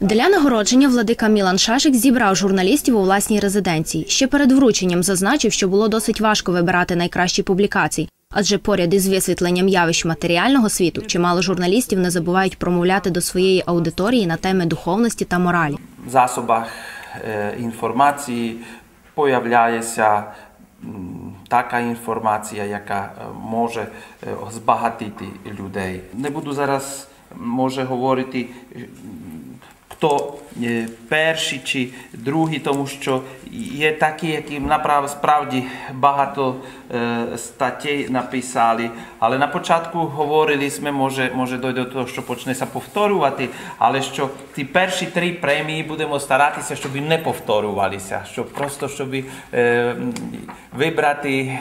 Для нагородження владика Мілан Шашик зібрав журналістів у власній резиденції. Ще перед врученням зазначив, що було досить важко вибирати найкращі публікації, адже поряд із висвітленням явищ матеріального світу чимало журналістів не забувають промовляти до своєї аудиторії на теми духовності та моралі. засобах е, інформації появляється така інформація, яка е, може е, збагатити людей. Не буду зараз може говорити, хто е, перший чи другий, тому що є такі, які справді багато е, статей написали. Але на початку говорили ми, може, може дойде до того, що почнеться повторювати, але що ті перші три премії будемо старатися, щоб не повторювалися, щоб просто щоб е, вибрати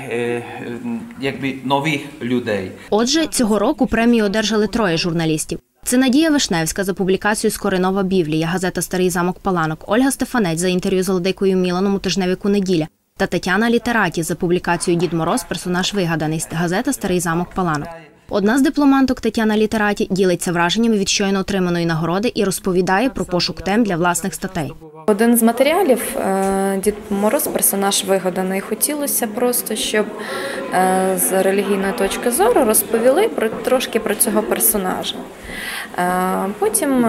якби нових людей. Отже, цього року премію одержали троє журналістів. Це Надія Вишневська за публікацію Скоринова Біблія, газета Старий замок Паланок, Ольга Стефанець за інтерв'ю з Владикою Міланом у тижневіку Неділя та Тетяна Літераті за публікацію Дід Мороз, персонаж вигаданий, газета Старий замок Паланок. Одна з дипломанток Тетяна Літераті ділиться враженнями від щойно отриманої нагороди і розповідає про пошук тем для власних статей. Один з матеріалів е, Дід Мороз, персонаж вигаданий. Хотілося просто, щоб е, з релігійної точки зору розповіли про трошки про цього персонажа. Е, Потім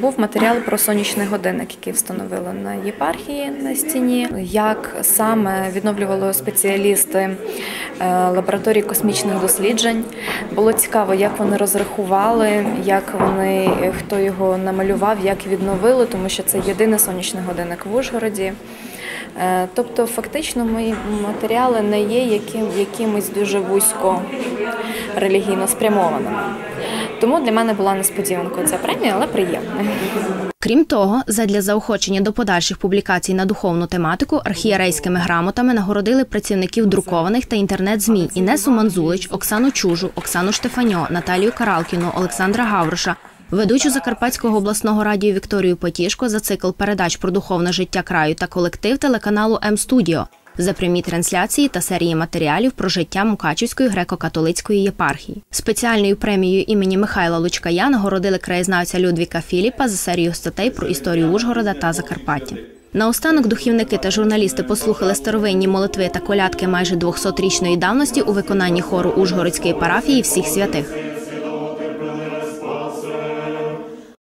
був матеріал про сонячний годинник, який встановили на єпархії на стіні. Як саме відновлювали спеціалісти лабораторії космічних досліджень. Було цікаво, як вони розрахували, як вони хто його намалював, як відновили, тому що це єдиний сонячний годинник в Ужгороді. Е, Тобто, фактично, мої матеріали не є яким, якимось дуже вузько релігійно спрямованими. Тому для мене була несподіванкою ця премія, але приємна. Крім того, задля заохочення до подальших публікацій на духовну тематику архієрейськими грамотами нагородили працівників друкованих та інтернет-змі Інесу Манзулич, Оксану Чужу, Оксану Штефаньо, Наталію Каралкіну, Олександра Гавруша, ведучу Закарпатського обласного радіо Вікторію Потішко за цикл передач про духовне життя краю та колектив телеканалу М-студіо за прямі трансляції та серії матеріалів про життя Мукачівської греко-католицької єпархії. Спеціальною премією імені Михайла Лучкая нагородили краєзнавця Людвіка Філіпа за серію статей про історію Ужгорода та Закарпаття. Наостанок духівники та журналісти послухали старовинні молитви та колядки майже 200-річної давності у виконанні хору Ужгородської парафії всіх святих.